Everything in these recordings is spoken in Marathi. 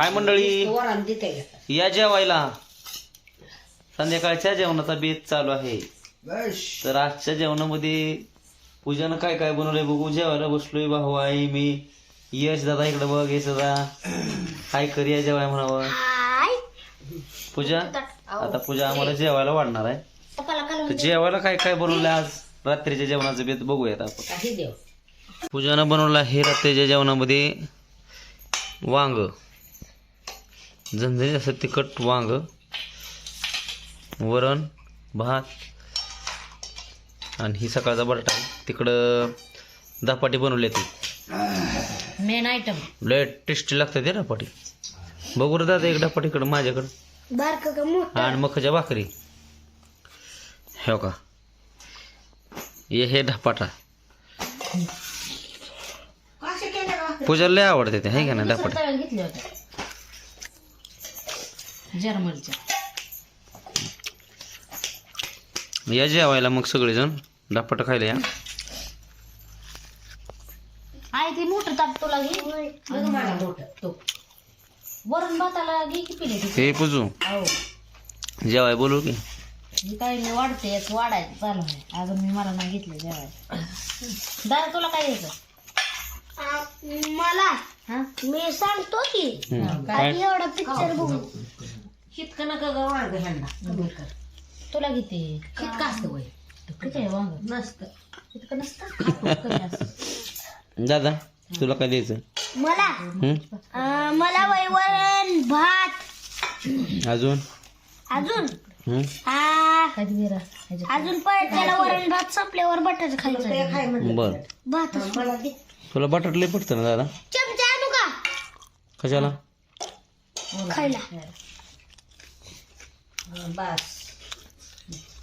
हाय मंडळी? या जेवायला. संध्याकाळच्या जेवणाचा बेत चालू आहे. तर आजच्या जेवणामध्ये पूजानं काय काय बनवलंय बघू. जेवायला बसलोय भाऊ आहे मी यश दादा इकडे बघ यश दादा. काय करूया जेवाय म्हणावं. पूजा आता पूजा आम्हाला जेवायला वाढणार आहे. तर जेवायला काय काय बनवलंय आज? रात्रीच्या जेवणाचं बेत बघूयात आपण. पूजानं बनवलं आहे रात्रीच्या जेवणामध्ये वांग. झणझणीत असं तिखट वांग. वरण भात. आणि ही सकाळचा बटाटा आहे. तिकडं धपाटी बनवली ती मेन आयटम लय टेस्टी लागतं ते धपाटी. बघू रे दादा एक धपाटी इकडं माझ्याकडं. बारक का मोठ? आणि मखाच्या भाकरी. हो का? हे हे धपाटा. पूजाला लय आवडते ते आहे का ना धपाटा घेतले होते. जर्मनच्या या जेवायला मग सगळेजण. धपाटा खायला या. आहे ते मोठं ताट तुला घे. आणि मोठं तो. वरण भाताला घे की पिले हे पूजू. हो. जेवाय बोलू की. मी काय नाही वाढते याच वाढायचं चालू आहे अजून मी मला नाही घेतलं जेवायला. दादा तुला काय द्यायचं मला हा? मी सांगतो की हम्म. काय? काय? एवढा पिक्चर बघू शितकं नका ग वांग ह्यांना. कमी कर. तुला घेते शितकं असतं वय. किती आहे वांग? नसतं. इतकं नसतं? खातो कमी असतं. दादा तुला काय द्यायचं? मला? हम्म? मला वरण भात. अजून? अजून? हम्म? आ, कधी विरा ह्याच्यात अजून परत त्याला वरण भात संपल्यावर बटाटा खायचं. बर. भात तुला बटाट लय पडतं ना दादा? चमचा आणू का? कशाला? खायला. बस.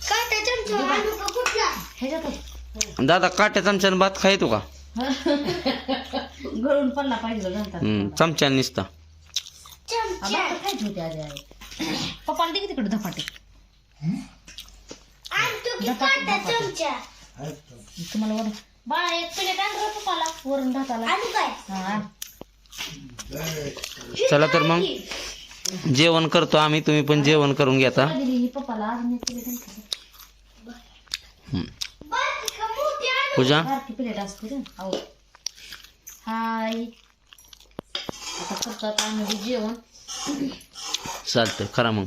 काय त्या चमचा आणू का कुठला? ह्याच्यात दादा काट्या चमच्यानं भात खायतो का? गळून पडला पाहिजे नंतर. हम्म, चमच्यानं निसता. चमचा. खायची होती आधी आई. पप्पाला दे की तिकडे धपाटे. आणतो की काटा चमचा. तुम्हाला बाळा एक प्लेट आण रे पप्पाला वरण भाताला. आणू काय? हा. आण. चला तर मग. जेवण करतो आम्ही तुम्ही पण जेवण करून दिली ही पप्पाला? अजून एक प्लेट. हम्म. आणू? पूजा? बारकी प्लेट असते रे. हो हाय. आता करतो आता आम्ही जेवण. चालतंय खरा मग.